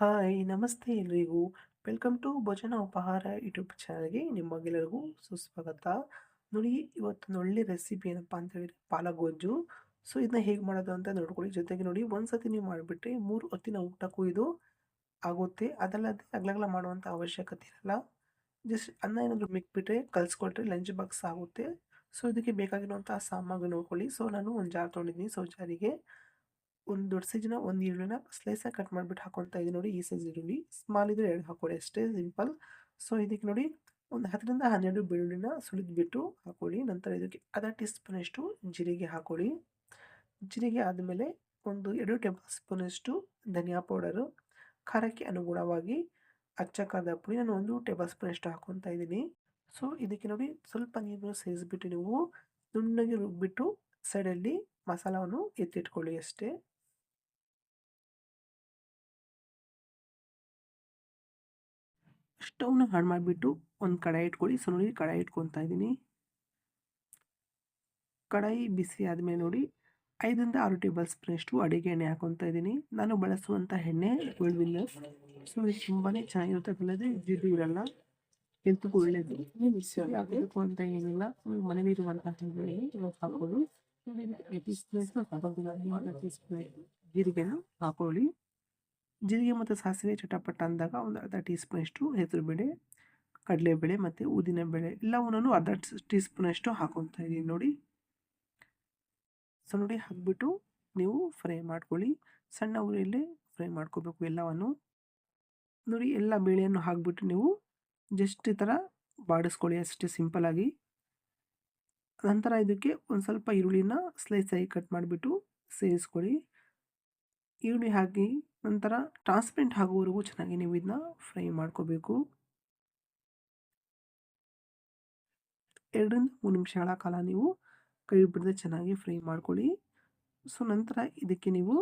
Hi, ನಮಸ್ತೆ ಎಲ್ರಿಗೂ. Welcome to ಭೋಜನ ಉಪಹಾರ ಯೂಟ್ಯೂಬ್ ಚಾನಲ್ಗೆ ನಿಮಗೆಲ್ಲರಿಗೂ ಸುಸ್ವಾಗತ. ನೋಡಿ, ಇವತ್ತೊಂದು ಒಳ್ಳೆ ರೆಸಿಪಿ ಏನಪ್ಪ ಅಂತ ಹೇಳಿದ್ರೆ ಪಾಲಕ್ ಗೊಜ್ಜು ಸೊ, ಇದನ್ನ ಹೇಗೆ ಮಾಡೋದು ಅಂತ ನೋಡ್ಕೊಳ್ಳಿ. ಜೊತೆಗೆ ನೋಡಿ, ಒಂದ್ಸತಿ ನೀವು ಮಾಡಿಬಿಟ್ರೆ ಮೂರು ಹೊತ್ತಿನ ಊಟಕ್ಕೂ ಇದು ಆಗುತ್ತೆ. ಅದಲ್ಲದೆ ಅಗಲಗಲ ಮಾಡುವಂಥ ಅವಶ್ಯಕತೆ ಇರಲ್ಲ. ಜಸ್ಟ್ ಅನ್ನ ಏನಾದರೂ ಮಿಕ್ಬಿಟ್ರೆ ಕಲಿಸ್ಕೊಟ್ರೆ ಲಂಚ್ ಬಾಕ್ಸ್ ಆಗುತ್ತೆ. ಸೊ, ಇದಕ್ಕೆ ಬೇಕಾಗಿರುವಂಥ ಸಾಮಗ್ರಿ ನೋಡ್ಕೊಳ್ಳಿ. ಸೊ, ನಾನು ಒಂದು ಜಾರ್ ತೊಗೊಂಡಿದ್ದೀನಿ ಸೊ ಒಂದು ದೊಡ್ಡ ಸೈಜಿನ ಒಂದು ಈರುಳ್ಳಿನ ಸ್ಲೈಸಾಗಿ ಕಟ್ ಮಾಡಿಬಿಟ್ಟು ಹಾಕೊಳ್ತಾ ಇದ್ದೀನಿ ನೋಡಿ ಈ ಸೈಜ್ ಈರುಳ್ಳಿ. ಸ್ಮಾಲ್ ಇದ್ರೆ ಎರಡು ಹಾಕೊಳ್ಳಿ ಅಷ್ಟೇ ಸಿಂಪಲ್ ಸೊ ಇದಕ್ಕೆ ನೋಡಿ ಒಂದು ಹತ್ತರಿಂದ ಹನ್ನೆರಡು ಬೆಳ್ಳುಳ್ಳಿನ ಸುಳಿದ್ಬಿಟ್ಟು ಹಾಕೊಳ್ಳಿ ನಂತರ ಇದಕ್ಕೆ ಅರ್ಧ ಟೀ ಸ್ಪೂನಷ್ಟು ಜೀರಿಗೆ ಹಾಕೊಳ್ಳಿ ಜೀರಿಗೆ ಆದಮೇಲೆ ಒಂದು ಎರಡು ಟೇಬಲ್ ಸ್ಪೂನಷ್ಟು ಧನಿಯಾ ಪೌಡರು ಖಾರಕ್ಕೆ ಅನುಗುಣವಾಗಿ ಅಚ್ಚ ಖಾರದ ಪುಡಿ ನಾನು ಒಂದು ಟೇಬಲ್ ಸ್ಪೂನಷ್ಟು ಹಾಕೊತಾ ಇದ್ದೀನಿ. ಸೊ ಇದಕ್ಕೆ ನೋಡಿ ಸ್ವಲ್ಪ ನೀರನ್ನು ಸೇರಿಸ್ಬಿಟ್ಟು ನೀವು ನುಣ್ಣಗೆ ರುಬ್ಬಿಟ್ಟು ಸೈಡಲ್ಲಿ ಮಸಾಲವನ್ನು ಎತ್ತಿಟ್ಕೊಳ್ಳಿ ಅಷ್ಟೇ. ಸ್ಟವ್ನ ಹಾಳು ಮಾಡಿಬಿಟ್ಟು ಒಂದು ಕಡಾಯಿ ಇಟ್ಕೊಳ್ಳಿ. ಸೊ ನೋಡಿ ಕಡಾಯಿ ಇಟ್ಕೊತಾ ಇದ್ದೀನಿ. ಕಡಾಯಿ ಬಿಸಿ ಆದಮೇಲೆ ನೋಡಿ ಐದರಿಂದ ಆರು ಟೇಬಲ್ ಸ್ಪೂನಷ್ಟು ಅಡುಗೆ ಎಣ್ಣೆ ಹಾಕೊತಾ ಇದ್ದೀನಿ. ನಾನು ಬಳಸುವಂಥ ಎಣ್ಣೆ ಗೋಲ್ಡ್ ಸೊ ಇದು ತುಂಬಾ ಚೆನ್ನಾಗಿರುತ್ತೆ. ಅದಲ್ಲದೆ ಜಿಡ್ಡು ಇರಲ್ಲ. ಹೆಲ್ತ್ಗೂ ಒಳ್ಳೆಯದು ಹಾಕಬೇಕು ಅಂತ ಏನಿಲ್ಲ. ಮನೇಲಿ ಇರುವಂತಹ ಹಾಕೊಳ್ಳಿ. ಜೀರಿಗೆನ ಹಾಕೊಳ್ಳಿ. ಜೀರಿಗೆ ಮತ್ತು ಸಾಸಿವೆ ಚಟಪಟ ಅಂದಾಗ ಒಂದು ಅರ್ಧ ಟೀ ಸ್ಪೂನಷ್ಟು ಹೆಸರುಬೇಳೆ, ಕಡಲೆಬೇಳೆ ಮತ್ತು ಉದ್ದಿನಬೇಳೆ ಎಲ್ಲವನ್ನೂ ಅರ್ಧ ಟೀ ಸ್ಪೂನಷ್ಟು ಹಾಕೊತಾ ಇದ್ದೀನಿ ನೋಡಿ. ಸೊ ನೋಡಿ ಹಾಕ್ಬಿಟ್ಟು ನೀವು ಫ್ರೈ ಮಾಡ್ಕೊಳ್ಳಿ. ಸಣ್ಣ ಉರಿಯಲ್ಲೇ ಫ್ರೈ ಮಾಡ್ಕೋಬೇಕು ಎಲ್ಲವನ್ನು. ನೋಡಿ ಎಲ್ಲ ಬೇಳೆಯನ್ನು ಹಾಕ್ಬಿಟ್ಟು ನೀವು ಜಸ್ಟ್ ಈ ಥರ ಬಾಡಿಸ್ಕೊಳ್ಳಿ ಅಷ್ಟೇ ಸಿಂಪಲಾಗಿ ನಂತರ ಇದಕ್ಕೆ ಒಂದು ಸ್ವಲ್ಪ ಈರುಳ್ಳಿನ ಸ್ಲೈಸಾಗಿ ಕಟ್ ಮಾಡಿಬಿಟ್ಟು ಸೇರಿಸ್ಕೊಳ್ಳಿ. ಈರುಳ್ಳಿ ಹಾಕಿ ನಂತರ ಟ್ರಾನ್ಸ್ಪರೆಂಟ್ ಆಗುವವರೆಗೂ ಚೆನ್ನಾಗಿ ನೀವು ಇದನ್ನ ಫ್ರೈ ಮಾಡ್ಕೋಬೇಕು. ಎರಡರಿಂದ ಮೂರು ನಿಮಿಷಗಳ ಕಾಲ ನೀವು ಕೈ ಬಿಡದೆ ಚೆನ್ನಾಗಿ ಫ್ರೈ ಮಾಡ್ಕೊಳ್ಳಿ. ಸೊ ನಂತರ ಇದಕ್ಕೆ ನೀವು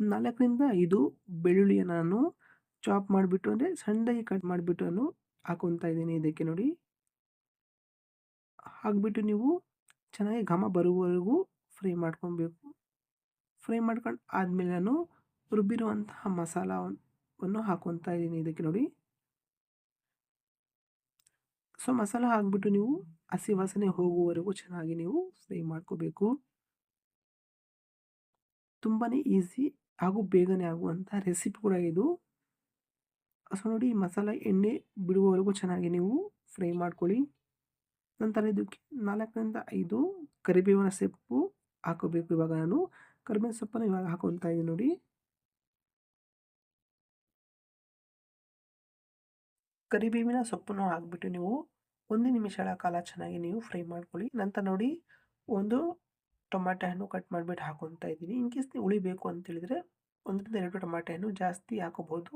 ನಾಲ್ಕರಿಂದ ಐದು ಬೆಳ್ಳುಳ್ಳಿಯನ್ನು ನಾನು ಚಾಪ್ ಮಾಡಿಬಿಟ್ಟು ಅಂದರೆ ಸಣ್ಣದಾಗಿ ಕಟ್ ಮಾಡಿಬಿಟ್ಟು ನಾನು ಹಾಕೊತಾ ಇದ್ದೀನಿ ಇದಕ್ಕೆ ನೋಡಿ. ಹಾಕ್ಬಿಟ್ಟು ನೀವು ಚೆನ್ನಾಗಿ ಘಮ ಬರುವವರೆಗೂ ಫ್ರೈ ಮಾಡ್ಕೊಬೇಕು. ಫ್ರೈ ಮಾಡ್ಕೊಂಡು ಆದಮೇಲೆ ನಾನು ರುಬ್ಬಿರುವಂತಹ ಮಸಾಲವನ್ನು ಹಾಕೊತಾ ಇದ್ದೀನಿ ಇದಕ್ಕೆ ನೋಡಿ. ಸೊ, ಮಸಾಲ ಹಾಕ್ಬಿಟ್ಟು ನೀವು ಹಸಿ ವಾಸನೆ ಹೋಗುವವರೆಗೂ ಚೆನ್ನಾಗಿ ನೀವು ಫ್ರೈ ಮಾಡ್ಕೋಬೇಕು. ತುಂಬಾ ಈಸಿ ಹಾಗೂ ಬೇಗನೆ ಆಗುವಂಥ ರೆಸಿಪಿ ಕೂಡ ಇದು. ಸೊ, ನೋಡಿ ಮಸಾಲ ಎಣ್ಣೆ ಬಿಡುವವರೆಗೂ ಚೆನ್ನಾಗಿ ನೀವು ಫ್ರೈ ಮಾಡ್ಕೊಳ್ಳಿ. ನಂತರ ಇದಕ್ಕೆ ನಾಲ್ಕರಿಂದ ಐದು ಕರಿಬೇವಿನ ಸೊಪ್ಪು ಹಾಕೋಬೇಕು ಇವಾಗ ನಾನು. ಕರಿಬೇವಿನ ಸೊಪ್ಪನ್ನು ಇವಾಗ ಹಾಕೊತಾ ಇದ್ದೀನಿ ನೋಡಿ. ಕರಿಬೇವಿನ ಸೊಪ್ಪನ್ನು ಹಾಕ್ಬಿಟ್ಟು ನೀವು ಒಂದು ನಿಮಿಷಗಳ ಕಾಲ ಚೆನ್ನಾಗಿ ನೀವು ಫ್ರೈ ಮಾಡ್ಕೊಳ್ಳಿ. ನಂತರ ನೋಡಿ ಒಂದು ಟೊಮಾಟೆ ಹಣ್ಣು ಕಟ್ ಮಾಡಿಬಿಟ್ಟು ಹಾಕೊತಾ ಇದ್ದೀನಿ. ಇನ್ ಕೇಸ್ ನೀವು ಉಳಿಬೇಕು ಅಂತ ಹೇಳಿದರೆ ಒಂದರಿಂದ ಎರಡು ಟೊಮಾಟೆ ಹಣ್ಣು ಜಾಸ್ತಿ ಹಾಕೋಬಹುದು.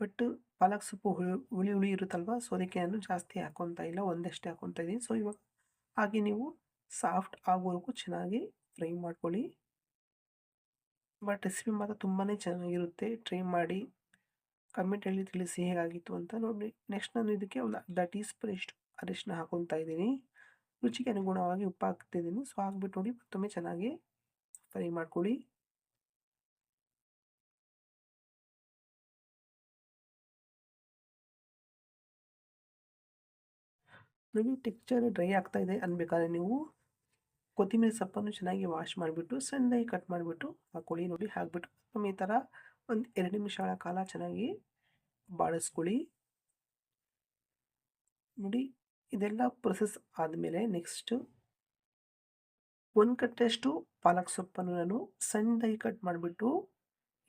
ಬಟ್ ಪಾಲಕ್ ಸೊಪ್ಪು ಹುಳಿ ಹುಳಿ ಹುಳಿ ಇರುತ್ತಲ್ವ? ಸೊ, ಅದಕ್ಕೆ ನಾನು ಜಾಸ್ತಿ ಹಾಕೊತಾ ಇಲ್ಲ. ಒಂದಷ್ಟೇ ಹಾಕೊತಾ ಇದ್ದೀನಿ. ಸೊ, ಇವಾಗ ಹಾಗೆ ನೀವು ಸಾಫ್ಟ್ ಆಗೋವರೆಗೂ ಚೆನ್ನಾಗಿ ಫ್ರೈ ಮಾಡ್ಕೊಳ್ಳಿ. ಬಟ್ ರೆಸಿಪಿ ಮಾತ್ರ ತುಂಬಾ ಚೆನ್ನಾಗಿರುತ್ತೆ. ಟ್ರೈ ಮಾಡಿ. ಕಮೆಂಟಲ್ಲಿ ತಿಳಿಸಿ ಹೇಗಾಗಿತ್ತು ಅಂತ ನೋಡಿ. ನೆಕ್ಸ್ಟ್ ನಾನು ಇದಕ್ಕೆ ಒಂದು ಅರ್ಧ ಟೀ ಸ್ಪೂನ್ ಇಷ್ಟು ಅರಿಶಿನ ಹಾಕೊತಾ ಇದ್ದೀನಿ. ರುಚಿಗೆ ಅನುಗುಣವಾಗಿ ಉಪ್ಪು ಹಾಕ್ತಿದ್ದೀನಿ ಸೊ, ಹಾಕ್ಬಿಟ್ಟು ನೋಡಿ ಮತ್ತೊಮ್ಮೆ ಚೆನ್ನಾಗಿ ಫ್ರೈ ಮಾಡ್ಕೊಳ್ಳಿ. ನೋಡಿ, ಟೆಕ್ಸ್ಚರ್ ಡ್ರೈ ಆಗ್ತಾ ಇದೆ ಅನ್ಬೇಕಾದ್ರೆ ನೀವು ಕೊತ್ತಂಬರಿ ಸೊಪ್ಪನ್ನು ಚೆನ್ನಾಗಿ ವಾಶ್ ಮಾಡಿಬಿಟ್ಟು, ಸಣ್ಣದಾಗಿ ಕಟ್ ಮಾಡಿಬಿಟ್ಟು, ಆ ಕೋಳಿ ನೋಡಿ ಹಾಕ್ಬಿಟ್ಟು, ಮತ್ತೊಮ್ಮೆ ಈ ಥರ ಒಂದು ಎರಡು ನಿಮಿಷಗಳ ಕಾಲ ಚೆನ್ನಾಗಿ ಬಾಡಿಸ್ಕೊಳ್ಳಿ ನೋಡಿ, ಇದೆಲ್ಲ ಪ್ರೊಸೆಸ್ ಆದಮೇಲೆ ನೆಕ್ಸ್ಟು ಒಂದು ಕಟ್ಟಷ್ಟು ಪಾಲಕ್ ಸೊಪ್ಪನ್ನು ನಾನು ಸಣ್ಣದಾಗಿ ಕಟ್ ಮಾಡಿಬಿಟ್ಟು,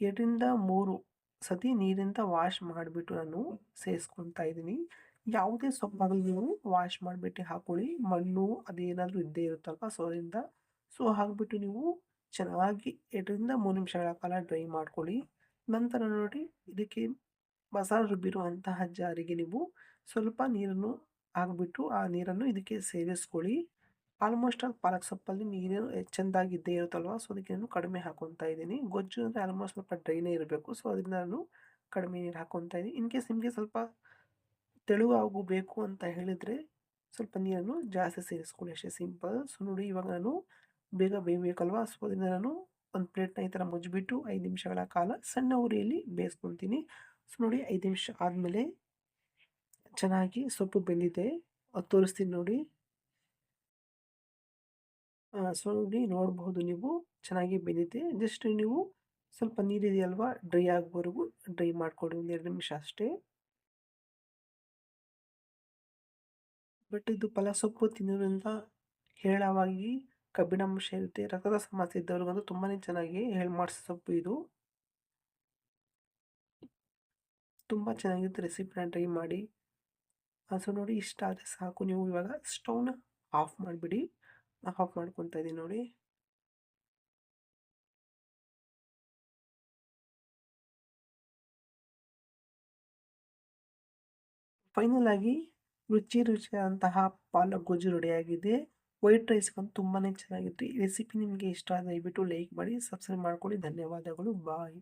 ಎರಡರಿಂದ ಮೂರು ಸತಿ ನೀರಿಂದ ವಾಶ್ ಮಾಡಿಬಿಟ್ಟು ನಾನು ಸೇರಿಸ್ಕೊತಾ ಇದ್ದೀನಿ. ಯಾವುದೇ ಸೊಪ್ಪಾಗಲಿ ನೀವು ವಾಶ್ ಮಾಡಿಬಿಟ್ಟು ಹಾಕೊಳ್ಳಿ. ಮಣ್ಣು ಅದೇನಾದರೂ ಇದ್ದೇ ಇರುತ್ತಲ್ವ? ಸೊ ಅದರಿಂದ ಸೊ ಹಾಕ್ಬಿಟ್ಟು ನೀವು ಚೆನ್ನಾಗಿ ಎರಡರಿಂದ ಮೂರು ನಿಮಿಷಗಳ ಕಾಲ ಡ್ರೈ ಮಾಡ್ಕೊಳ್ಳಿ. ನಂತರ ನೋಡಿ, ಇದಕ್ಕೆ ಮಸಾಲೆ ರುಬ್ಬಿರುವಂತಹ ಜಾರಿಗೆ ನೀವು ಸ್ವಲ್ಪ ನೀರನ್ನು ಹಾಕ್ಬಿಟ್ಟು ಆ ನೀರನ್ನು ಇದಕ್ಕೆ ಸೇರಿಸ್ಕೊಳ್ಳಿ. ಆಲ್ಮೋಸ್ಟ್ ಆಲ್ ಪಾಲಕ್ ಸೊಪ್ಪಲ್ಲಿ ನೀರು ಚೆಂದಾಗಿ ಇದ್ದೇ ಇರುತ್ತಲ್ವ? ಸೊ ಅದಕ್ಕೆ ನಾನು ಕಡಿಮೆ ಹಾಕೊತಾ ಇದ್ದೀನಿ. ಗೊಜ್ಜು ಅಂದರೆ ಆಲ್ಮೋಸ್ಟ್ ಸ್ವಲ್ಪ ಡ್ರೈನೇ ಇರಬೇಕು. ಸೊ ಅದರಿಂದ ನಾನು ಕಡಿಮೆ ನೀರು ಹಾಕೊತಾ ಇದ್ದೀನಿ. ಇನ್ ಕೇಸ್ ನಿಮಗೆ ಸ್ವಲ್ಪ ತೆಳುವಾಗು ಬೇಕು ಅಂತ ಹೇಳಿದರೆ ಸ್ವಲ್ಪ ನೀರನ್ನು ಜಾಸ್ತಿ ಸೇರಿಸ್ಕೊಳ್ಳಿ, ಅಷ್ಟೇ ಸಿಂಪಲ್. ಸೊ, ನೋಡಿ ಇವಾಗ ನಾನು ಬೇಗ ಬೇಯಬೇಕಲ್ವಾ? ಸೊ, ಅದರಿಂದ ನಾನು ಒಂದು ಪ್ಲೇಟ್ನ ಈ ಥರ ಮುಜ್ಜಿಬಿಟ್ಟು ಐದು ನಿಮಿಷಗಳ ಕಾಲ ಸಣ್ಣ ಉರಿಯಲ್ಲಿ ಬೇಯಿಸ್ಕೊಳ್ತೀನಿ. ಸೊ, ನೋಡಿ ಐದು ನಿಮಿಷ ಆದಮೇಲೆ ಚೆನ್ನಾಗಿ ಸೊಪ್ಪು ಬೆಂದಿದೆ. ಅದು ತೋರಿಸ್ತೀನಿ ನೋಡಿ. ಸೊ, ನೋಡಿ ನೋಡಬಹುದು ನೀವು. ಚೆನ್ನಾಗಿ ಬೆಂದಿದೆ. ಜಸ್ಟ್ ನೀವು ಸ್ವಲ್ಪ ನೀರಿದೆಯಲ್ವಾ? ಡ್ರೈ ಆಗೋವರೆಗೂ ಡ್ರೈ ಮಾಡಿಕೊಡಿ ಒಂದು ಎರಡು ನಿಮಿಷ ಅಷ್ಟೇ. ಬಟ್ ಇದು ಫಲಸೊಪ್ಪು ತಿನ್ನೋದ್ರಿಂದ ಹೇರಳವಾಗಿ ಕಬ್ಬಿಣಾಂಶ ಇರುತ್ತೆ. ರಕ್ತದ ಸಮಸ್ಯೆ ಇದ್ದವ್ರಿಗಂತೂ ತುಂಬಾ ಚೆನ್ನಾಗಿ ಹೇಳಿ ಮಾಡಿಸೋ ಸೊಪ್ಪು ಇದು. ತುಂಬ ಚೆನ್ನಾಗಿತ್ತು ರೆಸಿಪಿನ ಟ್ರೈ ಮಾಡಿ. ಸೊ ನೋಡಿ ಇಷ್ಟ ಆದರೆ ಸಾಕು ನೀವು ಇವಾಗ ಸ್ಟೌವ್ನ ಆಫ್ ಮಾಡಿಬಿಡಿ. ಆಫ್ ಮಾಡ್ಕೊತಾ ಇದ್ದೀನಿ ನೋಡಿ. ಫೈನಲ್ ಆಗಿ ರುಚಿ ರುಚಿಯಾದಂತಹ ಪಾಲಕ್ ಗೊಜ್ಜು ರೆಡಿಯಾಗಿದೆ. ವೈಟ್ ರೈಸ್ ರೈಸ್ಗಂತೂ ತುಂಬಾ ಚೆನ್ನಾಗಿತ್ತು. ಈ ರೆಸಿಪಿ ನಿಮಗೆ ಇಷ್ಟ ದಯವಿಟ್ಟು ಲೈಕ್ ಮಾಡಿ, ಸಬ್ಸ್ಕ್ರೈಬ್ ಮಾಡ್ಕೊಳ್ಳಿ. ಧನ್ಯವಾದಗಳು. ಬಾಯ್.